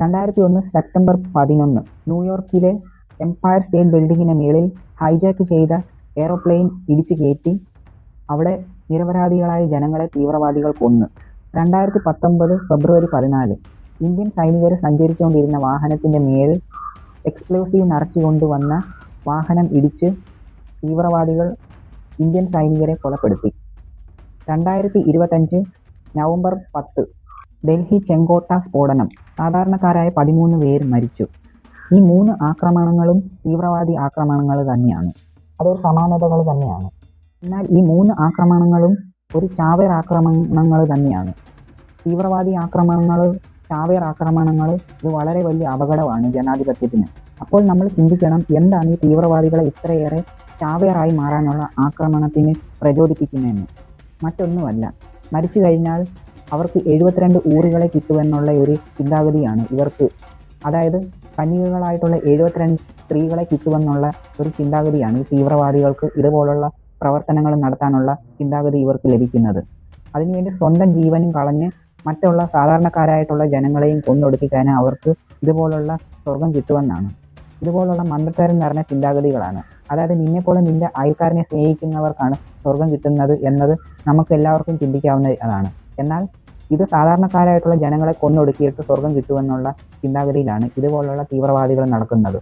രണ്ടായിരത്തി ഒന്ന് സെപ്റ്റംബർ പതിനൊന്ന്. ന്യൂയോർക്കിലെ എംപയർ സ്റ്റേറ്റ് ബിൽഡിങ്ങിന് മേളിൽ ഹൈജാക്ക് ചെയ്ത എയ്റോപ്ലെയിൻ ഇടിച്ചു കയറ്റി. അവിടെ നിരപരാധികളായ ജനങ്ങളെ തീവ്രവാദികൾ കൊന്നു രണ്ടായിരത്തി പത്തൊമ്പത് ഫെബ്രുവരി പതിനാല്. ഇന്ത്യൻ സൈനികരെ സഞ്ചരിച്ചുകൊണ്ടിരുന്ന വാഹനത്തിന്റെ മേൽ എക്സ്പ്ലോസീവ് നിറച്ചുകൊണ്ടുവന്ന വാഹനം ഇടിച്ച് തീവ്രവാദികൾ ഇന്ത്യൻ സൈനികരെ കൊലപ്പെടുത്തി. രണ്ടായിരത്തി ഇരുപത്തഞ്ച് നവംബർ പത്ത് ഡൽഹി ചെങ്കോട്ട സ്ഫോടനം. സാധാരണക്കാരായ പതിമൂന്ന് പേർ മരിച്ചു. ഈ മൂന്ന് ആക്രമണങ്ങളും തീവ്രവാദി ആക്രമണങ്ങൾ തന്നെയാണ്. അതൊരു സമാനതകൾ തന്നെയാണ്. എന്നാൽ ഈ മൂന്ന് ആക്രമണങ്ങളും ഒരു ചാവേർ ആക്രമണങ്ങൾ തന്നെയാണ്. തീവ്രവാദി ആക്രമണങ്ങൾ ചാവേർ ആക്രമണങ്ങൾ ഇത് വളരെ വലിയ അപകടമാണ് ജനാധിപത്യത്തിന്. അപ്പോൾ നമ്മൾ ചിന്തിക്കണം എന്താണ് ഈ തീവ്രവാദികളെ ഇത്രയേറെ ചാവേറായി മാറാനുള്ള ആക്രമണത്തിന് പ്രചോദിപ്പിക്കുന്നതെന്ന്. മറ്റൊന്നുമല്ല. മരിച്ചു കഴിഞ്ഞാൽ അവർക്ക് എഴുപത്തിരണ്ട് ഊറുകളെ കിട്ടുമെന്നുള്ള ഒരു ചിന്താഗതിയാണ് ഇവർക്ക്. അതായത് കന്യകകളായിട്ടുള്ള എഴുപത്തിരണ്ട് സ്ത്രീകളെ കിട്ടുമെന്നുള്ള ഒരു ചിന്താഗതിയാണ് ഈ തീവ്രവാദികൾക്ക് ഇതുപോലുള്ള പ്രവർത്തനങ്ങൾ നടത്താനുള്ള ചിന്താഗതി ഇവർക്ക് ലഭിക്കുന്നത്. അതിനുവേണ്ടി സ്വന്തം ജീവനും കളഞ്ഞ് മറ്റുള്ള സാധാരണക്കാരായിട്ടുള്ള ജനങ്ങളെയും കൊന്നൊടുക്കിക്കാൻ അവർക്ക് ഇതുപോലുള്ള സ്വർഗം കിട്ടുമെന്നാണ്. ഇതുപോലുള്ള മന്ത്രത്തരം നിറഞ്ഞ ചിന്താഗതികളാണ്. അതായത് നിന്നെപ്പോലെ നിന്റെ അയൽക്കാരനെ സ്നേഹിക്കുന്നവർക്കാണ് സ്വർഗം കിട്ടുന്നത് എന്നത് നമുക്ക് എല്ലാവർക്കും ചിന്തിക്കാവുന്നതാണ് എന്നാൽ ഇത് സാധാരണക്കാരായിട്ടുള്ള ജനങ്ങളെ കൊന്നൊടുക്കിയിട്ട് സ്വർഗം കിട്ടുമെന്നുള്ള ചിന്താഗതിയിലാണ് ഇതുപോലുള്ള തീവ്രവാദികൾ നടക്കുന്നത്.